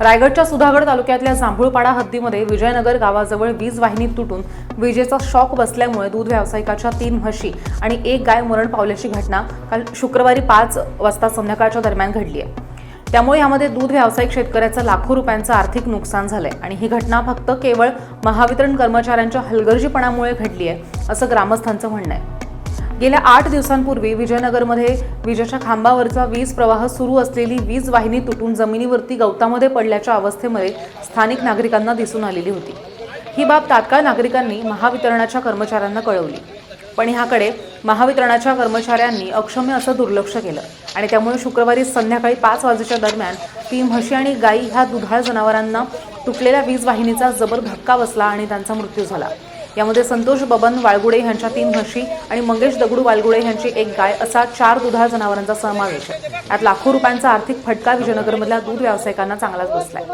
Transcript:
रायगडच्या सुधागड तालुक्यातल्या जांभूळपाडा हद्दीमध्ये विजयनगर गावाजवळ वीज वाहिनी तुटून विजेचा शॉक बसल्यामुळे दूध व्यावसायिकाच्या तीन म्हशी आणि एक गाय मरण पावल्याची घटना काल शुक्रवारी पाच वाजता संध्याकाळच्या दरम्यान घडली आहे. त्यामुळे यामध्ये दूध व्यावसायिक शेतकऱ्याचं लाखो रुपयांचं आर्थिक नुकसान झालंय आणि ही घटना फक्त केवळ महावितरण कर्मचाऱ्यांच्या हलगर्जीपणामुळे घडली आहे असं ग्रामस्थांचं म्हणणं आहे. गेल्या आठ दिवसांपूर्वी विजयनगरमध्ये विजेच्या खांबावरचा वीज प्रवाह सुरू असलेली वीज वाहिनी तुटून जमिनीवरती गवतामध्ये पडल्याच्या अवस्थेमध्ये स्थानिक नागरिकांना दिसून आलेली होती. ही बाब तात्काळ नागरिकांनी महावितरणाच्या कर्मचाऱ्यांना कळवली. पण ह्याकडे महावितरणाच्या कर्मचाऱ्यांनी अक्षम्य असं दुर्लक्ष केलं आणि त्यामुळे शुक्रवारी संध्याकाळी पाच वाजेच्या दरम्यान ती म्हशी आणि गायी ह्या दुधाळ जनावरांना तुटलेल्या वीज वाहिनीचा जबर धक्का बसला आणि त्यांचा मृत्यू झाला. यामध्ये संतोष बबन वाळगुडे यांच्या तीन म्हशी आणि मंगेश दगडू वाळगुडे यांची एक गाय असा चार दुधाळ जनावरांचा समावेश आहे. यात लाखो रुपयांचा आर्थिक फटका विजयनगरमधल्या दूध व्यावसायिकांना चांगलाच बसलाय.